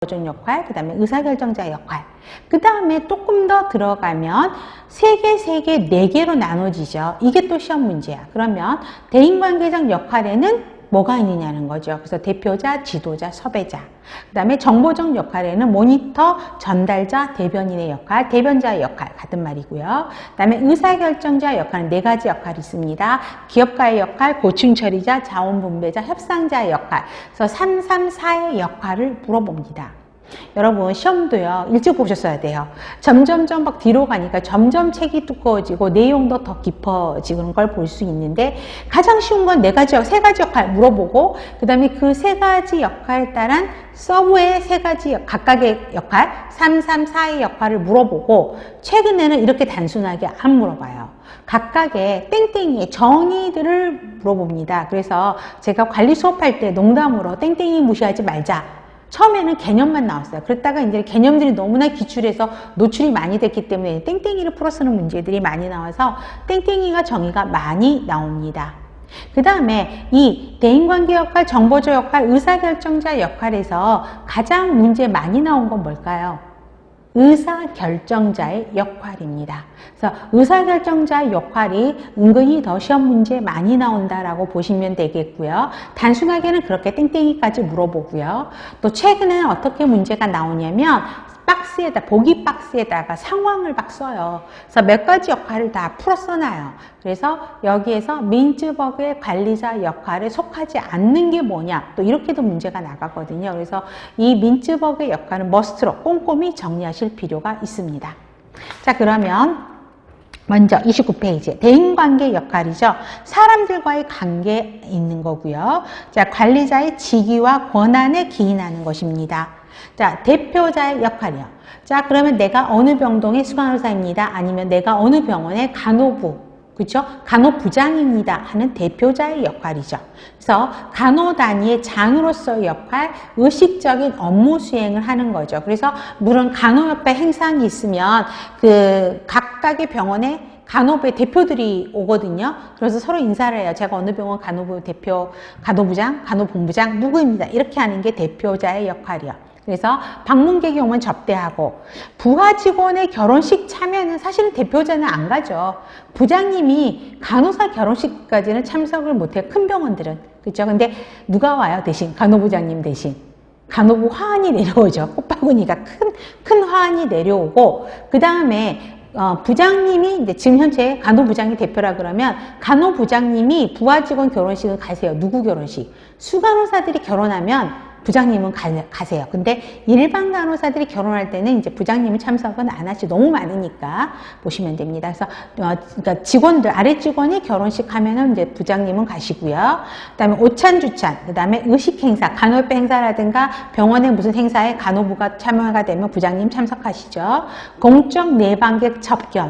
정보적 역할, 그 다음에 의사결정자 역할. 그 다음에 조금 더 들어가면 세 개, 세 개, 네 개로 나눠지죠. 이게 또 시험 문제야. 그러면 대인관계적 역할에는 뭐가 있느냐는 거죠. 그래서 대표자, 지도자, 섭외자. 그 다음에 정보적 역할에는 모니터, 전달자, 대변인의 역할, 대변자의 역할 같은 말이고요. 그 다음에 의사결정자 역할은 네 가지 역할이 있습니다. 기업가의 역할, 고충 처리자, 자원분배자, 협상자의 역할. 그래서 3, 3, 4의 역할을 물어봅니다. 여러분 시험도요 일찍 보셨어야 돼요. 점점점 막 뒤로 가니까 점점 책이 두꺼워지고 내용도 더 깊어지는 걸 볼 수 있는데 가장 쉬운 건 네 가지 역, 세 가지 역할 물어보고 그 다음에 그 세 가지 역할에 따른 서브의 세 가지 역, 각각의 역할 3, 3, 4의 역할을 물어보고 최근에는 이렇게 단순하게 안 물어봐요. 각각의 땡땡이의 정의들을 물어봅니다. 그래서 제가 관리 수업할 때 농담으로 땡땡이 무시하지 말자 처음에는 개념만 나왔어요. 그랬다가 이제 개념들이 너무나 기출해서 노출이 많이 됐기 때문에 땡땡이를 풀어 쓰는 문제들이 많이 나와서 땡땡이가 정의가 많이 나옵니다. 그 다음에 이 대인관계 역할, 정보조 역할, 의사결정자 역할에서 가장 문제 많이 나온 건 뭘까요? 의사결정자의 역할입니다. 그래서 의사결정자의 역할이 은근히 더 시험 문제 많이 나온다라고 보시면 되겠고요. 단순하게는 그렇게 땡땡이까지 물어보고요. 또 최근에는 어떻게 문제가 나오냐면 박스에다 보기 박스에다가 상황을 막 써요. 그래서 몇 가지 역할을 다 풀어 써놔요. 그래서 여기에서 민츠버그의 관리자 역할에 속하지 않는 게 뭐냐 또 이렇게도 문제가 나가거든요. 그래서 이 민츠버그의 역할은 머스트로 꼼꼼히 정리하실 필요가 있습니다. 자 그러면 먼저 29페이지 대인관계 역할이죠. 사람들과의 관계에 있는 거고요. 자 관리자의 직위와 권한에 기인하는 것입니다. 자, 대표자의 역할이요. 자, 그러면 내가 어느 병동의 수간호사입니다. 아니면 내가 어느 병원의 간호부, 그렇죠? 간호부장입니다 하는 대표자의 역할이죠. 그래서 간호 단위의 장으로서의 역할, 의식적인 업무 수행을 하는 거죠. 그래서 물론 간호협회 행사이 있으면 그 각각의 병원에 간호부의 대표들이 오거든요. 그래서 서로 인사를 해요. 제가 어느 병원 간호부 대표, 간호부장, 간호본부장 누구입니다. 이렇게 하는 게 대표자의 역할이요. 그래서 방문객이 오면 접대하고 부하 직원의 결혼식 참여는 사실은 대표자는 안 가죠. 부장님이 간호사 결혼식까지는 참석을 못해요. 큰 병원들은. 그렇죠? 근데 누가 와요? 대신 간호부장님 대신. 간호부 화환이 내려오죠. 꽃바구니가 큰, 큰 화환이 내려오고, 그 다음에, 어, 부장님이 이제 지금 현재 간호부장이 대표라 그러면 간호부장님이 부하 직원 결혼식을 가세요. 누구 결혼식? 수간호사들이 결혼하면 부장님은 가, 세요 근데 일반 간호사들이 결혼할 때는 이제 부장님이 참석은 안 하시 너무 많으니까 보시면 됩니다. 그래서 어, 그러니까 직원들 아래 직원이 결혼식 하면은 이제 부장님은 가시고요. 그다음에 오찬 주찬, 그다음에 의식 행사, 간호협회 행사라든가 병원의 무슨 행사에 간호부가 참여가 되면 부장님 참석하시죠. 공적 내방객 접견,